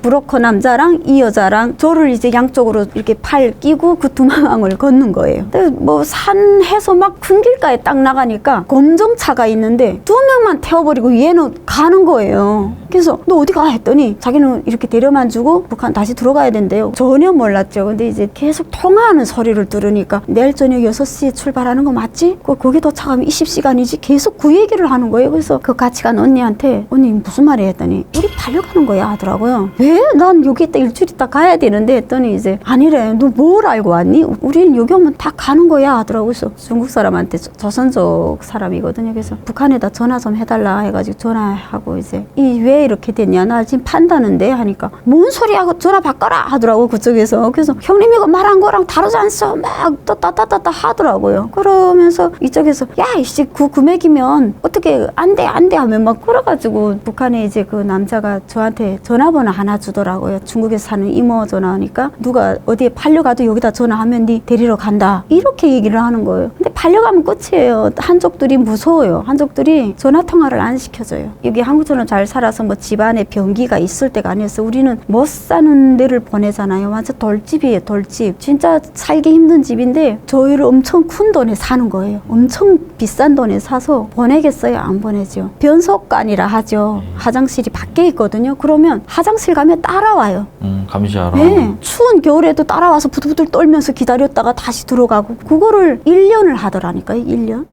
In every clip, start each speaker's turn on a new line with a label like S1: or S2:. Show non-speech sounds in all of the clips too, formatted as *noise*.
S1: 브로커 남자랑 이 여자랑 저를 이제 양쪽으로 이렇게 팔 끼고 그 두마강을 걷는 거예요. 뭐 산해서 막 큰 길가에 딱 나가니까 검정차가 있는데 두 명만 태워버리고 얘는 가는 거예요. 그래서 너 어디 가 했더니 자기는 이렇게 데려만 주고 북한 다시 들어가야 된대요. 전혀 몰랐죠. 근데 이제 계속 통화하는 소리를 들으니까 내일 저녁 6시에 출발하는 거 맞지? 그 거기 도착하면 20시간이지? 계속 그 얘기를 하는 거예요. 그래서 그 같이 간 언니한테 언니 무슨 말이 했더니 우리 달려가는 거야 하더라고요. 왜? 난 여기 있다 일주일 있다 가야 되는데 했더니 이제 아니래. 너 뭘 알고 왔니? 우리는 여기 오면 다 가는 거야 하더라고요. 그래서 중국 사람한테 저- 조선족 사람이거든요. 그래서 북한에다 전화 좀 해달라 해가지고 전화하고 이제 이 왜 이렇게 됐냐? 나 지금 판다는데 하니까 뭔 소리야? 그 전화 바꿔라 하더라고 그쪽에서. 그래서 형님 이거 말한 거랑 다르지 않소? 막또 따따따따 하더라고요. 그러면서 이쪽에서 야 이씨 그 금액이면 어떻게 안 돼 안 돼 하면 막 그래가지고 북한에 이제 그 남자가 저한테 전화번호 하나 주더라고요. 중국에서 사는 이모 전화하니까 누가 어디에 팔려가도 여기다 전화하면 네 데리러 간다 이렇게 얘기를 하는 거예요. 근데 팔려가면 끝이에요. 한족들이 무서워요. 한족들이 전화 통화를 안 시켜줘요. 여기 한국처럼 잘 살아서 뭐 집안에 변기가 있을 때가 아니었어. 우리는 못 사는 데를 보내잖아요. 완전 돌집이에요. 돌집. 진짜 살기 힘든 집인데 저희를 엄청 큰 돈에 사는 거예요. 엄청 비싼 돈에 사서 보내겠어요? 안 보내죠. 변속관이라 하죠. 화장실이 밖에 있거든요. 그러면 화장실 가면 따라와요.
S2: 음, 감시하러.
S1: 네. 추운 겨울에도 따라와서 부들부들 떨면서 기다렸다가 다시 들어가고 그거를 1년을 하더라니까요. 1년.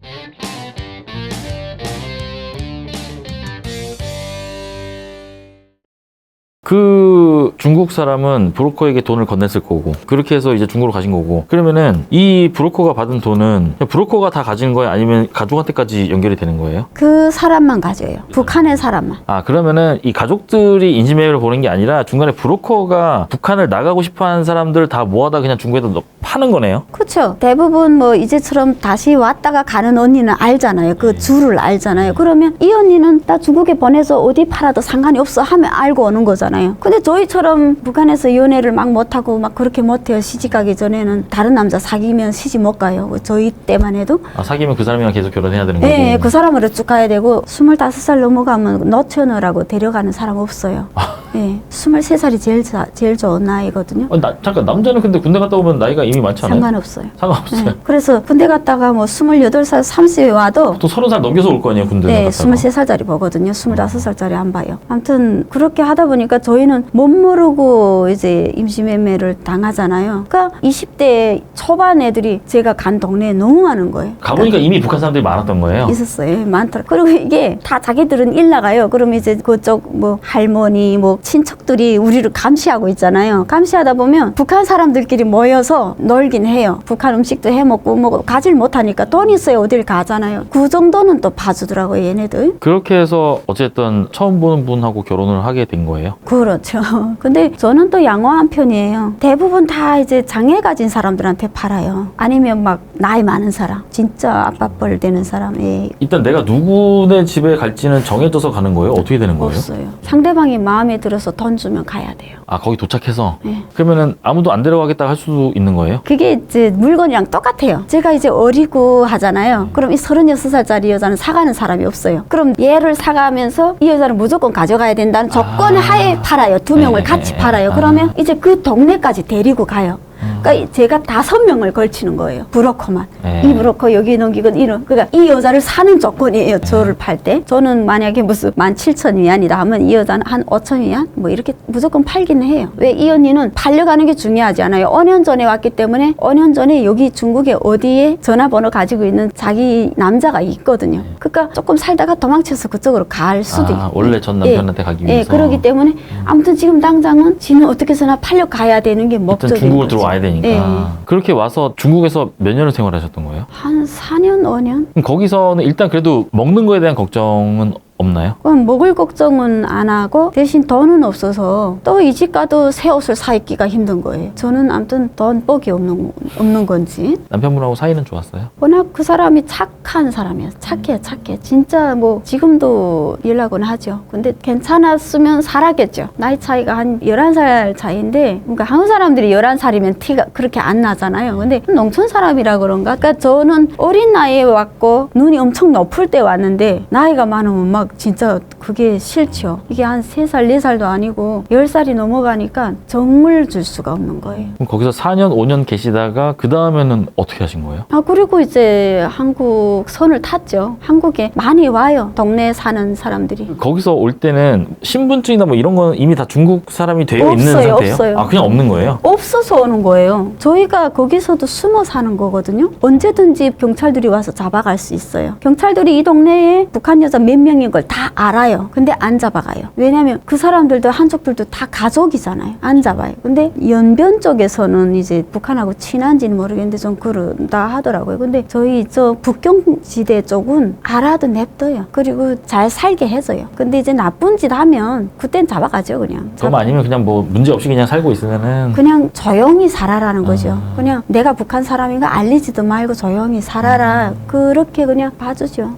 S2: 그 중국 사람은 브로커에게 돈을 건넸을 거고 그렇게 해서 이제 중국으로 가신 거고 그러면은 이 브로커가 받은 돈은 브로커가 다 가진 거예요 아니면 가족한테까지 연결이 되는 거예요?
S1: 그 사람만 가져요. 북한의 사람만.
S2: 아 그러면은 이 가족들이 인지매매를 보는 게 아니라 중간에 브로커가 북한을 나가고 싶어하는 사람들 다 모아다 그냥 중국에다 넣- 파는 거네요.
S1: 그렇죠. 대부분 뭐 이제처럼 다시 왔다가 가는 언니는 알잖아요. 그 줄을 알잖아요. 그러면 이 언니는 나 중국에 보내서 어디 팔아도 상관이 없어 하면 알고 오는 거잖아요. 근데 저희처럼 북한에서 연애를 막 못하고 막 그렇게 못해요. 시집 가기 전에는 다른 남자 사귀면 시집 못 가요. 저희 때만 해도.
S2: 아 사귀면 그 사람이랑 계속 결혼해야 되는 거고.
S1: 네, 그 사람으로 쭉 가야 되고 스물다섯 살 넘어가면 너처너라고 데려가는 사람 없어요. 네, 스물세 살이 제일 자- 제일 좋은 나이거든요.
S2: 어, 나, 잠깐 남자는 근데 군대 갔다 오면 나이가 이미 많지 않아요?
S1: 상관없어요.
S2: 상관없어요.
S1: 네, 그래서 군대 갔다가 뭐 스물여덟 살, 삼십에 와도
S2: 또 서른 살 넘겨서 올 거 아니에요 군대
S1: 네,
S2: 갔다가.
S1: 23살짜리 보거든요. 25살짜리 안 봐요. 아무튼 그렇게 하다 보니까 저희는 못 모르고 이제 임시매매를 당하잖아요. 그러니까 20대 초반 애들이 제가 간 동네에 너무 많은 거예요.
S2: 가보니까 이미 북한 사람들이 많았던 거예요.
S1: 있었어요. 예, 많더라. 그리고 이게 다 자기들은 일 나가요. 그러면 이제 그쪽 뭐 할머니, 뭐 친척들이 우리를 감시하고 있잖아요. 감시하다 보면 북한 사람들끼리 모여서 놀긴 해요. 북한 음식도 해 먹고 뭐 가질 못하니까 돈 있어야 어딜 가잖아요. 그 정도는 또 봐주더라고요, 얘네들.
S2: 그렇게 해서 어쨌든 처음 보는 분하고 결혼을 하게 된 거예요.
S1: 그렇죠. *laughs* 근데 저는 또 양호한 편이에요. 대부분 다 이제 장애 가진 사람들한테 팔아요. 아니면 막 나이 많은 사람, 진짜 아빠 뻘 되는 사람, 예,
S2: 일단 내가 누구네 집에 갈지는 정해져서 가는 거예요? 어떻게 되는 거예요?
S1: 없어요. 상대방이 마음에 들어서 돈 주면 가야 돼요.
S2: 아 거기 도착해서
S1: 네.
S2: 그러면은 아무도 안 데려가겠다 할 수도 있는 거예요?
S1: 그게 이제 물건이랑 똑같아요. 제가 이제 어리고 하잖아요. 그럼 이 36살짜리 여자는 사가는 사람이 없어요. 그럼 얘를 사가면서 이 여자는 무조건 가져가야 된다는 조건
S2: 아.
S1: 하에 팔아요. 두 명을
S2: 네.
S1: 같이 팔아요.
S2: 아.
S1: 그러면 이제 그 동네까지 데리고 가요. 그러니까 제가 다섯 명을 걸치는 거예요. 브로커만.
S2: 네.
S1: 이 브로커 여기 넘기고 이런. 그러니까 이 여자를 사는 조건이에요. 저를 팔 때. 저는 만약에 무슨 만 칠천 위안이다 하면 이 여자는 한 오천 위안? 뭐 이렇게 무조건 팔기는 해요. 왜 이 언니는 팔려가는 게 중요하지 않아요. 5년 전에 왔기 때문에 5년 전에 여기 중국에 어디에 전화번호 가지고 있는 자기 남자가 있거든요. 그러니까 조금 살다가 도망쳐서 그쪽으로 갈 수도
S2: 아,
S1: 있고.
S2: 원래 전 남편한테 가기
S1: 예,
S2: 위해서.
S1: 그러기 때문에 아무튼 지금 당장은 지는 어떻게 해서나 팔려 가야 되는 게
S2: 일단
S1: 목적인
S2: 중국으로
S1: 거죠.
S2: 들어와야 되니까.
S1: 예.
S2: 그렇게 와서 중국에서 몇 년을 생활하셨던 거예요?
S1: 한 4년, 5년?
S2: 그럼 거기서는 일단 그래도 먹는 거에 대한 걱정은 없나요?
S1: 그럼 먹을 걱정은 안 하고 대신 돈은 없어서 또 이집 가도 새 옷을 사 입기가 힘든 거예요. 저는 아무튼 돈 뻑이 없는, 없는 건지.
S2: 남편분하고 사이는 좋았어요?
S1: 워낙 그 사람이 착한 사람이에요. 착해, 착해. 진짜 뭐 지금도 연락은 하죠. 근데 괜찮았으면 살았겠죠. 나이 차이가 한 11살 차이인데, 그러니까 한국 사람들이 11살이면 티가 그렇게 안 나잖아요. 근데 농촌 사람이라 그런가? 그러니까 저는 어린 나이에 왔고, 눈이 엄청 높을 때 왔는데, 나이가 많으면 막막 진짜 그게 싫죠. 이게 한 세 살, 네 살도 아니고 열 살이 넘어가니까 정을 줄 수가 없는 거예요.
S2: 그럼 거기서 4년, 5년 계시다가 그 다음에는 어떻게 하신 거예요?
S1: 아 그리고 이제 한국 선을 탔죠. 한국에 많이 와요. 동네에 사는 사람들이.
S2: 거기서 올 때는 신분증이나 뭐 이런 건 이미 다 중국 사람이 되어 있는
S1: 없어요,
S2: 상태예요?
S1: 없어요.
S2: 아, 그냥 없는 거예요?
S1: 없어서 오는 거예요. 저희가 거기서도 숨어 사는 거거든요. 언제든지 경찰들이 와서 잡아갈 수 있어요. 경찰들이 이 동네에 북한 여자 몇 명인 걸 다 알아요. 근데 안 잡아가요. 왜냐면 그 사람들도 한족들도 다 가족이잖아요. 안 잡아요. 근데 연변 쪽에서는 이제 북한하고 친한지는 모르겠는데 좀 그런다 하더라고요. 근데 저희 저 북경지대 쪽은 알아도 냅둬요. 그리고 잘 살게 해줘요. 근데 이제 나쁜 짓 하면 그땐 잡아가죠, 그냥.
S2: 그럼
S1: 잡아-
S2: 아니면 그냥 뭐 문제 없이 그냥 살고 있으면은
S1: 그냥 조용히 살아라는 거죠.
S2: 아.
S1: 그냥 내가 북한 사람인가 알리지도 말고 조용히 살아라.
S2: 음.
S1: 그렇게 그냥 봐주죠.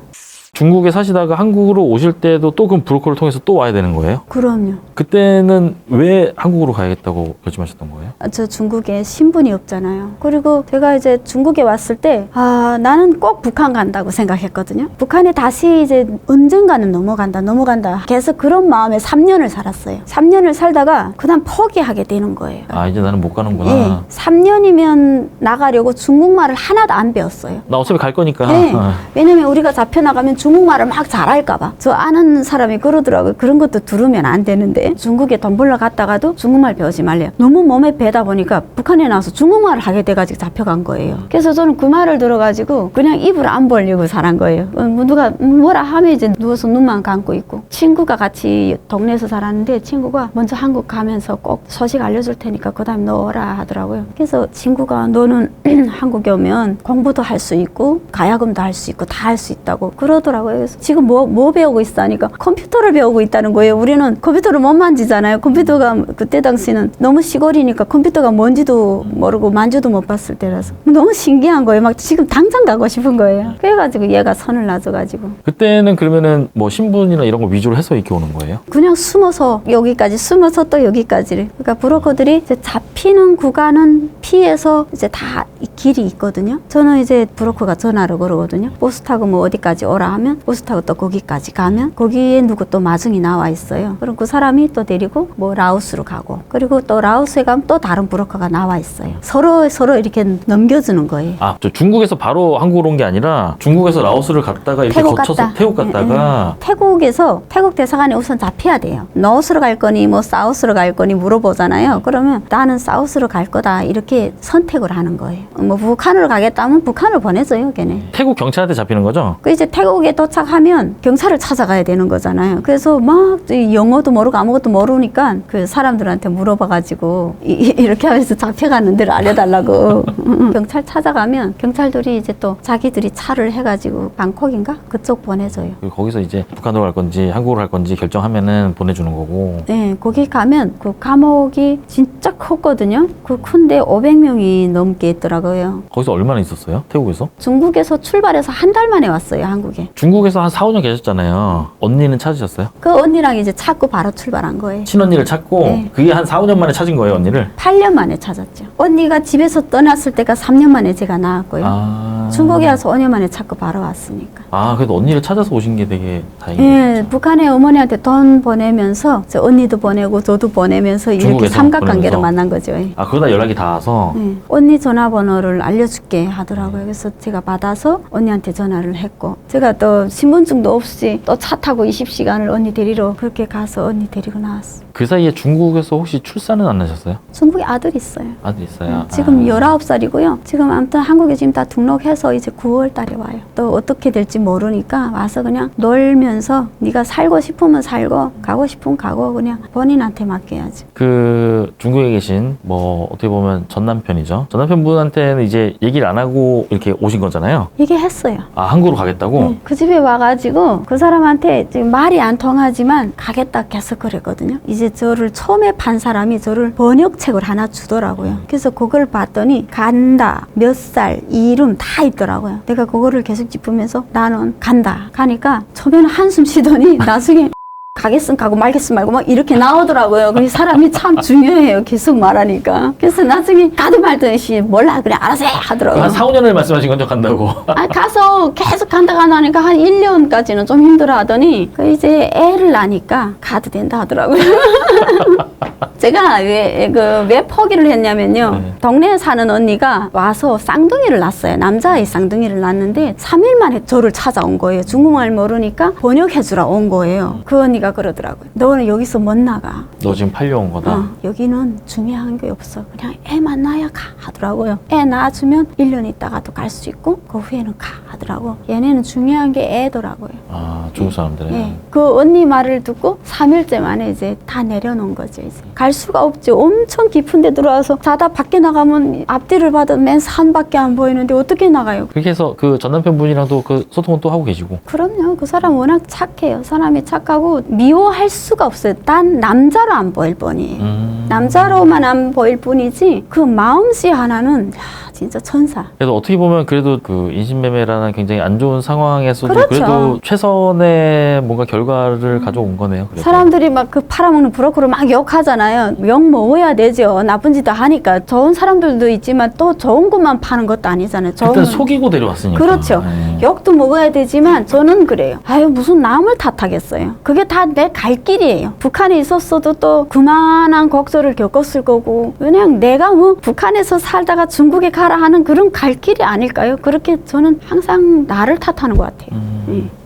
S2: 중국에 사시다가 한국으로 오실 때도 또 그럼 브로커를 통해서 또 와야 되는 거예요?
S1: 그럼요.
S2: 그때는 왜 한국으로 가야겠다고 결심하셨던 거예요?
S1: 아, 저 중국에 신분이 없잖아요. 그리고 제가 이제 중국에 왔을 때, 아, 나는 꼭 북한 간다고 생각했거든요. 북한에 다시 이제 언젠가는 넘어간다, 넘어간다. 계속 그런 마음에 3년을 살았어요. 3년을 살다가 그다음 포기하게 되는 거예요.
S2: 아 이제 나는 못 가는구나.
S1: 예. 3년이면 나가려고 중국말을 하나도 안 배웠어요.
S2: 나 어차피 갈 거니까.
S1: 네.
S2: 어.
S1: 왜냐면 우리가 잡혀나가면 중 국말을 막 잘할까봐. 저 아는 사람이 그러더라고요. 그런 것도 들으면 안 되는데. 중국에 돈 벌러 갔다가도 중국말 배우지 말래요. 너무 몸에 배다 보니까 북한에 나와서 중국말을 하게 돼가지고 잡혀간 거예요. 그래서 저는 그 말을 들어가지고 그냥 입을 안 벌리고 살한 거예요. 어, 뭐 누가 뭐라 하면 이제 누워서 눈만 감고 있고. 친구가 같이 동네에서 살았는데 친구가 먼저 한국 가면서 꼭 소식 알려줄 테니까 그 다음에 너 오라 하더라고요. 그래서 친구가 너는 *clears throat* 한국에 오면 공부도 할 수 있고 가야금도 할 수 있고 다 할 수 있다고 그러더라고요. 그래서 지금 뭐, 뭐 배우고 있어 하니까 컴퓨터를 배우고 있다는 거예요. 우리는 컴퓨터를 못 만지잖아요. 컴퓨터가 그때 당시는 너무 시골이니까 컴퓨터가 뭔지도 모르고 만져도 못 봤을 때라서 너무 신기한 거예요. 막 지금 당장 가고 싶은 거예요. 그래가지고 얘가 선을 놔줘가지고
S2: 그때는 그러면은 뭐 신분이나 이런 거 위주로 해서 이렇게 오는 거예요?
S1: 그냥 숨어서 여기까지 숨어서 또 여기까지를 그러니까 브로커들이 이제 잡히는 구간은 피해서 이제 다이 길이 있거든요 저는 이제 브로커가 전화를 걸거든요 버스 타고 뭐 어디까지 오라 하면 버스 타고 또 거기까지 가면 거기에 누구 또 마중이 나와 있어요 그럼 그 사람이 또 데리고 뭐 라오스로 가고 그리고 또 라오스에 가면 또 다른 브로커가 나와 있어요 서로 서로 이렇게 넘겨주는 거예요
S2: 아, 저 중국에서 바로 한국으로 온 게 아니라 중국에서 라오스를 갔다가 이렇게
S1: 태국
S2: 거쳐서
S1: 갔다.
S2: 태국 갔다가
S1: 태국에서 태국 대사관에 우선 잡혀야 돼요. 노스로 갈 거니 뭐 사우스로 갈 거니 물어보잖아요. 그러면 나는 사우스로 갈 거다 이렇게 선택을 하는 거예요. 뭐 북한으로 가겠다면 북한을 보내줘요, 걔네.
S2: 태국 경찰한테 잡히는 거죠?
S1: 그 이제 태국 에 도착하면 경찰을 찾아가야 되는 거잖아요. 그래서 막이 영어도 모르고 아무것도 모르니까 그 사람들한테 물어봐가지고 이, 이- 이렇게 하면서 잡혀가는 데를 알려달라고 *laughs* 음, 경찰 찾아가면 경찰들이 이제 또 자기들이 차를 해가지고 방콕인가 그쪽 보내줘요.
S2: 그리고 거기서 이제 북한으로 갈 건지 한국으로 갈 건지 결정하면은 보내주는 거고.
S1: 네, 거기 가면 그 감옥이 진짜 컸거든요. 그 큰데 500명이 넘게 있더라고요.
S2: 거기서 얼마나 있었어요? 태국에서?
S1: 중국에서 출발해서 한 달 만에 왔어요, 한국에.
S2: 중국에서 한 4, 5년 계셨잖아요. 언니는 찾으셨어요?
S1: 그 언니랑 이제 찾고 바로 출발한 거예요.
S2: 친언니를 찾고
S1: 네.
S2: 그게 한 4, 5년 만에 찾은 거예요, 언니를?
S1: 8년 만에 찾았죠. 언니가 집에서 떠났을 때가 3년 만에 제가 나왔고요.
S2: 아.
S1: 중국에 와서 5년 만에 찾고 바로 왔으니까.
S2: 아, 그래도 언니를 찾아서 오신 게 되게 다행이에요.
S1: 예, 북한의 어머니한테 돈 보내면서 저 언니도 보내고 저도 보내면서 이렇게
S2: 중국에서
S1: 삼각관계로
S2: 보내면서.
S1: 만난 거죠. 예.
S2: 아, 그러다 연락이 닿아서
S1: 네. 언니 전화번호를 알려줄게 하더라고요. 그래서 제가 받아서 언니한테 전화를 했고 제가 또 신분증도 없이 또 차 타고 20시간을 언니 데리러 그렇게 가서 언니 데리고 나왔어.
S2: 그 사이에 중국에서 혹시 출산은 안 하셨어요?
S1: 중국에 아들 있어요.
S2: 아들 있어요.
S1: 지금
S2: 아.
S1: 19살이고요. 지금 아무튼 한국에 지금 다 등록해서 이제 9월 달에 와요. 또 어떻게 될지 모르니까 와서 그냥 놀면서 네가 살고 싶으면 살고 가고 싶으면 가고 그냥 본인한테 맡겨야지.
S2: 그 중국에 계신 뭐 어떻게 보면 전 남편이죠. 전 남편분한테는 이제 얘기를 안 하고 이렇게 오신 거잖아요.
S1: 얘기했어요.
S2: 아 한국으로 가겠다고.
S1: 네, 그 집에 와가지고 그 사람한테 지금 말이 안 통하지만 가겠다 계속 그랬거든요. 이제 저를 처음에 판 사람이 저를 번역책을 하나 주더라고요. 그래서 그걸 봤더니 간다, 몇 살, 이름 다 있더라고요. 내가 그거를 계속 짚으면서 나는 간다. 가니까 처음에는 한숨 쉬더니 *laughs* 나중에 가겠음 가고 말겠음 말고 막 이렇게 나오더라고요. 그 사람이 참 중요해요. 계속 말하니까. 그래서 나중에 가도 말듯이 몰라 그래 알아서 해 하더라고요.
S2: 한 4, 5년을 말씀하신 건죠 간다고. *laughs*
S1: 아, 가서 계속 간다 간다 하니까 한 1년까지는 좀 힘들어 하더니 그 이제 애를 낳으니까 가도 된다 하더라고요. *laughs* 제가 왜, 그, 왜 포기를 했냐면요.
S2: 네.
S1: 동네에 사는 언니가 와서 쌍둥이를 낳았어요. 남자아이 쌍둥이를 낳았는데 3일 만에 저를 찾아온 거예요. 중국말 모르니까 번역해주러 온 거예요. 그 언니가 그러더라고요. 너는 여기서 못 나가.
S2: 너 지금 팔려온 거다.
S1: 어, 여기는 중요한 게 없어. 그냥 애만 낳아야 가 하더라고요. 애 낳아주면 1년 있다가도 갈 수 있고 그 후에는 가 하더라고. 얘네는 중요한 게 애더라고요.
S2: 아 중국 사람들은.
S1: 예. 그 언니 말을 듣고 3일째 만에 이제 다 내려놓은 거죠. 이제 갈 수가 없죠. 엄청 깊은 데 들어와서 자다 밖에 나가면 앞뒤를 봐도 맨 산밖에 안 보이는데 어떻게 나가요?
S2: 그렇게 해서 그 전 남편분이랑도 그 소통은 또 하고 계시고.
S1: 그럼요. 그 사람 워낙 착해요. 사람이 착하고 미워할 수가 없어요. 단 남자로 안 보일 뿐이에요.
S2: 음.
S1: 남자로만 안 보일 뿐이지 그 마음씨 하나는 야, 진짜 천사.
S2: 그래도 어떻게 보면 그래도 그 인신매매라는 굉장히 안 좋은 상황에서도
S1: 그렇죠. 음.
S2: 그래도 최선의 뭔가 결과를 가져온 거네요. 그래도.
S1: 사람들이 막 그 팔아먹는 브로커를 막 욕하잖아요. 욕 먹어야 되죠. 나쁜 짓도 하니까. 좋은 사람들도 있지만 또 좋은 것만 파는 것도 아니잖아요. 좋은
S2: 일단 속이고 데려왔으니까.
S1: 그렇죠.
S2: 네.
S1: 욕도 먹어야 되지만 저는 그래요. 아유 무슨 남을 탓하겠어요. 그게 다 내 갈 길이에요. 북한에 있었어도 또 그만한 곡절을 겪었을 거고 그냥 내가 뭐 북한에서 살다가 중국에 가라 하는 그런 갈 길이 아닐까요? 그렇게 저는 항상 나를 탓하는 것 같아요.
S2: 음.
S1: 예.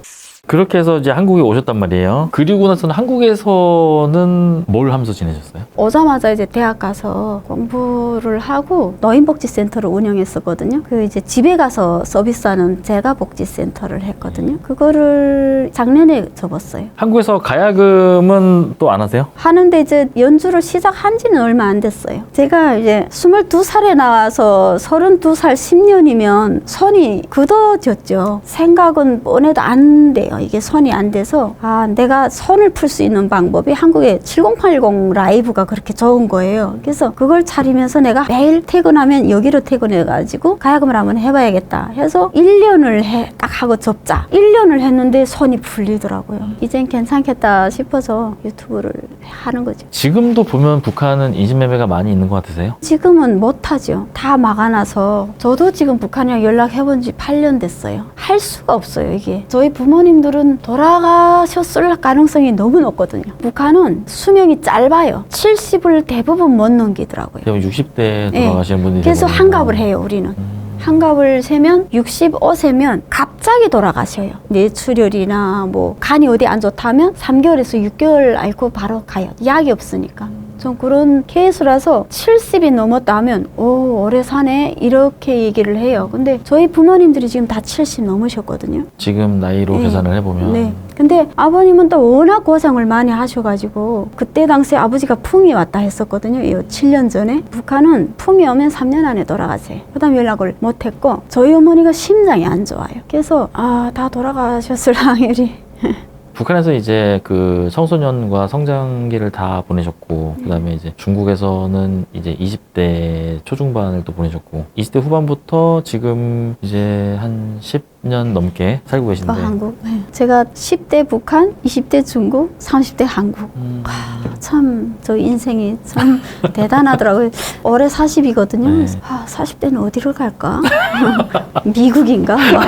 S2: 그렇게 해서 이제 한국에 오셨단 말이에요. 그리고 나서는 한국에서는 뭘 하면서 지내셨어요?
S1: 오자마자 이제 대학 가서 공부를 하고 노인복지센터를 운영했었거든요. 그 이제 집에 가서 서비스하는 재가복지센터를 했거든요. 그거를 작년에 접었어요.
S2: 한국에서 가야금은 또 안 하세요?
S1: 하는데 이제 연주를 시작한 지는 얼마 안 됐어요. 제가 이제 22살에 나와서 32살 10년이면 손이 굳어졌죠. 생각은 뻔해도 안 돼요. 이게 손이 안 돼서 아, 내가 손을 풀 수 있는 방법이 한국의 7080 라이브가 그렇게 좋은 거예요. 그래서 그걸 차리면서 내가 매일 퇴근하면 여기로 퇴근해가지고 가야금을 한번 해봐야겠다 해서 1년을 해, 딱 하고 접자. 1년을 했는데 손이 풀리더라고요. 이젠 괜찮겠다 싶어서 유튜브를 하는 거죠.
S2: 지금도 보면 북한은 인신매매가 많이 있는 것 같으세요?
S1: 지금은 못하죠. 다 막아놔서 저도 지금 북한이랑 연락해본 지 8년 됐어요. 할 수가 없어요, 이게. 저희 부모님 들은 돌아가셨을 가능성이 너무 높거든요. 북한은 수명이 짧아요. 70을 대부분 못 넘기더라고요.
S2: 대부분 60대
S1: 예.
S2: 돌아가시는 분들이
S1: 그래서
S2: 대부분.
S1: 한갑을 해요, 우리는.
S2: 음.
S1: 한갑을 세면 65세면 갑자기 돌아가셔요. 뇌출혈이나 뭐 간이 어디 안 좋다면 3개월에서 6개월 앓고 바로 가요. 약이 없으니까. 전 그런 케이스라서 70이 넘었다 하면 오 오래 사네 이렇게 얘기를 해요. 근데 저희 부모님들이 지금 다 70 넘으셨거든요.
S2: 지금 나이로
S1: 네.
S2: 계산을 해보면
S1: 네. 근데 아버님은 또 워낙 고생을 많이 하셔가지고 그때 당시에 아버지가 풍이 왔다 했었거든요. 이 7년 전에 북한은 풍이 오면 3년 안에 돌아가세요. 그다음 연락을 못했고 저희 어머니가 심장이 안 좋아요. 그래서 아 다 돌아가셨을 *laughs* 확률이
S2: 북한에서 이제 그 청소년과 성장기를 다 보내셨고 그다음에 이제 중국에서는 이제 20대 초중반을 또 보내셨고 20대 후반부터 지금 이제 한 10 년 넘게 살고
S1: 어,
S2: 계신데
S1: 한국. 네. 제가 10대 북한, 20대 중국, 30대 한국.
S2: 음,
S1: 참저 인생이 참 *laughs* 대단하더라고요. 올해 40이거든요.
S2: 네.
S1: 그래서 아, 40대는 어디를 갈까? *laughs* 미국인가? 막.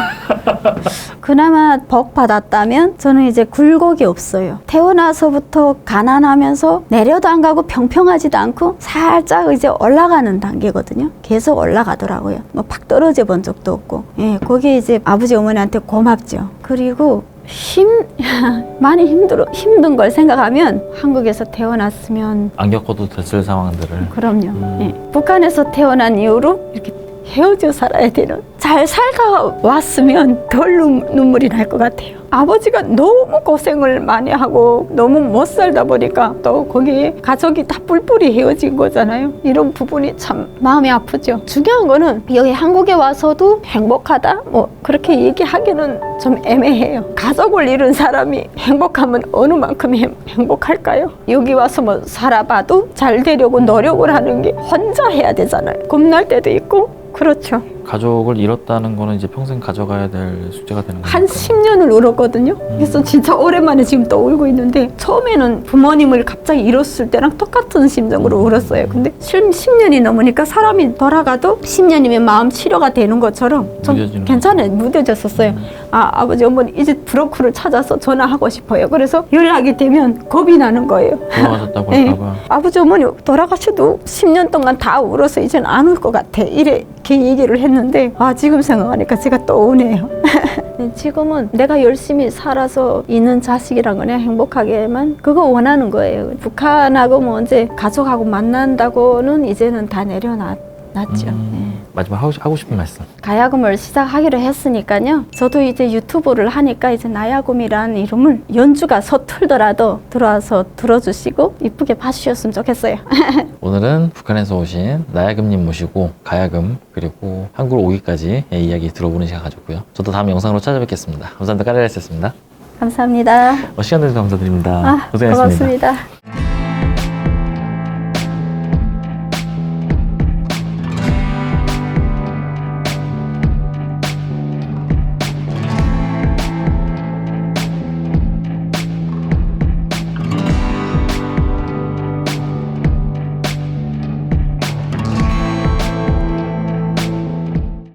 S1: 그나마 복 받았다면 저는 이제 굴곡이 없어요. 태어나서부터 가난하면서 내려도 안 가고 평평하지도 않고 살짝 이제 올라가는 단계거든요. 계속 올라가더라고요. 뭐 팍 떨어져 본 적도 없고. 예, 거기에 이제 아버 지 어머니한테 고맙죠. 그리고 힘 *laughs* 많이 힘들어 힘든 걸 생각하면 한국에서 태어났으면
S2: 안 겪어도 됐을 상황들을
S1: 그럼요.
S2: 음.
S1: 예. 북한에서 태어난 이후로 이렇게 헤어져 살아야 되는 잘 살다 왔으면 덜 눈, 눈물이 날 것 같아요. 아버지가 너무 고생을 많이 하고 너무 못 살다 보니까 또 거기에 가족이 다 뿔뿔이 헤어진 거잖아요. 이런 부분이 참 마음이 아프죠. 중요한 거는 여기 한국에 와서도 행복하다 뭐 그렇게 얘기하기는 좀 애매해요. 가족을 잃은 사람이 행복하면 어느 만큼 행- 행복할까요? 여기 와서 뭐 살아봐도 잘 되려고 노력을 하는 게 혼자 해야 되잖아요. 겁날 때도 있고 그렇죠.
S2: 가족을 잃었다는 거는 이제 평생 가져가야 될 숙제가 되는 거예요.
S1: 한 10년을 울었거든요. 그래서 진짜 오랜만에 지금 또 울고 있는데 처음에는 부모님을 갑자기 잃었을 때랑 똑같은 심정으로 울었어요. 근데 10년이 넘으니까 사람이 돌아가도 10년이면 마음 치료가 되는 것처럼 좀
S2: 무뎌지는
S1: 괜찮아요. 무뎌졌었어요. 아, 아버지, 어머니 이제 브로커를 찾아서 전화하고 싶어요. 그래서 연락이 되면 겁이 나는 거예요.
S2: 돌아가셨다고
S1: 네. *laughs*
S2: 할까봐.
S1: 아버지 어머니 돌아가셔도 10년 동안 다 울어서 이제는 안울 것 같아 이렇게 얘기를 했는데 아 지금 생각하니까 제가 또 우네요. *laughs* 네, 지금은 내가 열심히 살아서 있는 자식이랑 그냥 행복하게만. 그거 원하는 거예요. 북한하고 뭐 이제 가족하고 만난다고는 이제는 다 내려놨죠.
S2: 음, 마지막 하고, 하고 싶은 말씀.
S1: 가야금을 시작하기로 했으니까요. 저도 이제 유튜브를 하니까 이제 나야금이라는 이름을 연주가 서툴더라도 들어와서 들어주시고 이쁘게 봐주셨으면 좋겠어요. *laughs*
S2: 오늘은 북한에서 오신 나야금님 모시고 가야금 그리고 한국 오기까지 이야기 들어보는 시간 가졌고요. 저도 다음 영상으로 찾아뵙겠습니다. 감사합니다. 까레라였습니다.
S1: 감사합니다.
S2: 어, 시간 내주셔서 감사드립니다.
S1: 아,
S2: 고생하셨습니다.
S1: 고맙습니다.